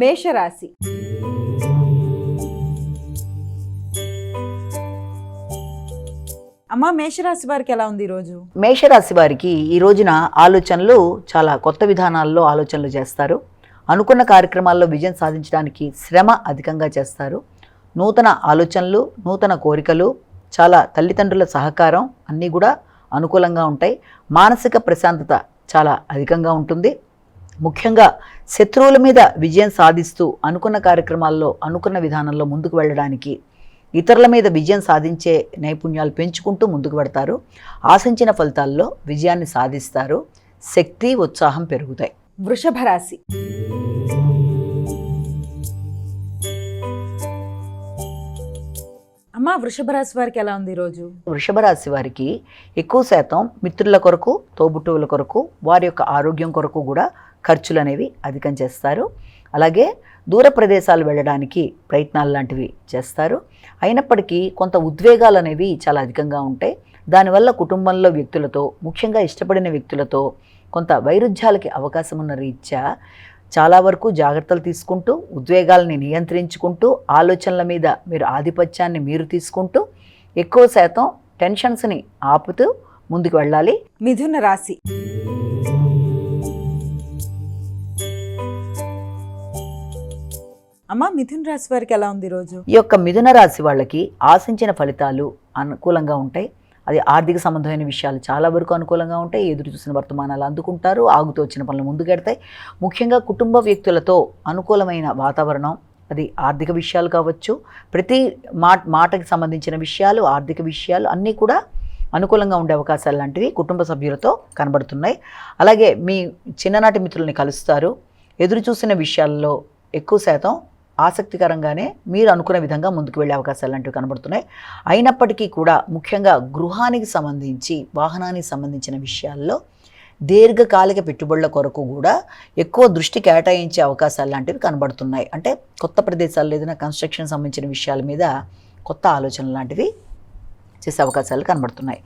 మేషరాశి. అమ్మా మేషరాశి వారికి ఎలా ఉంది ఈరోజు? మేషరాశి వారికి ఈ రోజున ఆలోచనలు చాలా కొత్త విధానాల్లో ఆలోచనలు చేస్తారు. అనుకున్న కార్యక్రమాల్లో విజయం సాధించడానికి శ్రమ అధికంగా చేస్తారు. నూతన ఆలోచనలు నూతన కోరికలు చాలా తల్లిదండ్రుల సహకారం అన్నీ కూడా అనుకూలంగా ఉంటాయి. మానసిక ప్రశాంతత చాలా అధికంగా ఉంటుంది. ముఖ్యంగా శత్రువుల మీద విజయం సాధిస్తూ అనుకున్న కార్యక్రమాల్లో అనుకున్న విధానంలో ముందుకు వెళ్ళడానికి ఇతరుల మీద విజయం సాధించే నైపుణ్యాలు పెంచుకుంటూ ముందుకు పెడతారు ఆశించిన ఫలితాల్లో విజయాన్ని సాధిస్తారు. శక్తి ఉత్సాహం పెరుగుతాయి. వృషభ రాశి. అమ్మా వృషభ రాశి వారికి ఎలా ఉంది ఈరోజు వృషభ రాశి వారికి ఎక్కువ శాతం మిత్రుల కొరకు తోబుట్టువుల కొరకు వారి యొక్క ఆరోగ్యం కొరకు కూడా ఖర్చులు అనేవి అధికం చేస్తారు. అలాగే దూర ప్రదేశాలు వెళ్ళడానికి ప్రయత్నాలు లాంటివి చేస్తారు. అయినప్పటికీ కొంత ఉద్వేగాలు అనేవి చాలా అధికంగా ఉంటాయి. దానివల్ల కుటుంబంలో వ్యక్తులతో ముఖ్యంగా ఇష్టపడిన వ్యక్తులతో కొంత వైరుధ్యాలకి అవకాశం ఉన్న రీత్యా చాలా వరకు జాగ్రత్తలు తీసుకుంటూ ఉద్వేగాలని నియంత్రించుకుంటూ ఆలోచనల మీద మీరు ఆధిపత్యాన్ని మీరు తీసుకుంటూ ఎక్కువ శాతం టెన్షన్స్ని ఆపుతూ ముందుకు వెళ్ళాలి. మిథున రాశి అమ్మా మిథున రాశి వారికి ఎలా ఉంది రోజు? ఈ యొక్క మిథున రాశి వాళ్ళకి ఆశించిన ఫలితాలు అనుకూలంగా ఉంటాయి. అది ఆర్థిక సంబంధమైన విషయాలు చాలా వరకు అనుకూలంగా ఉంటాయి. ఎదురు చూసిన వర్తమానాలు అందుకుంటారు. ఆగుతూ వచ్చిన పనులు ముందుకెడతాయి ముఖ్యంగా కుటుంబ వ్యక్తులతో అనుకూలమైన వాతావరణం అది ఆర్థిక విషయాలు కావచ్చు ప్రతి మాట మాటకి సంబంధించిన విషయాలు ఆర్థిక విషయాలు అన్నీ కూడా అనుకూలంగా ఉండే అవకాశాలు లాంటివి కుటుంబ సభ్యులతో కనబడుతున్నాయి. అలాగే మీ చిన్ననాటి మిత్రుల్ని కలుస్తారు. ఎదురు చూసిన విషయాల్లో ఎక్కువ శాతం ఆసక్తికరంగానే మీరు అనుకున్న విధంగా ముందుకు వెళ్ళే అవకాశాలు లాంటివి కనబడుతున్నాయి. అయినప్పటికీ కూడా ముఖ్యంగా గృహానికి సంబంధించి వాహనానికి సంబంధించిన విషయాల్లో దీర్ఘకాలిక పెట్టుబడుల కొరకు కూడా ఎక్కువ దృష్టి కేటాయించే అవకాశాలు లాంటివి కనబడుతున్నాయి. అంటే కొత్త ప్రదేశాల్లో ఏదైనా కన్స్ట్రక్షన్ సంబంధించిన విషయాల మీద కొత్త ఆలోచనలు లాంటివి చేసే అవకాశాలు కనబడుతున్నాయి.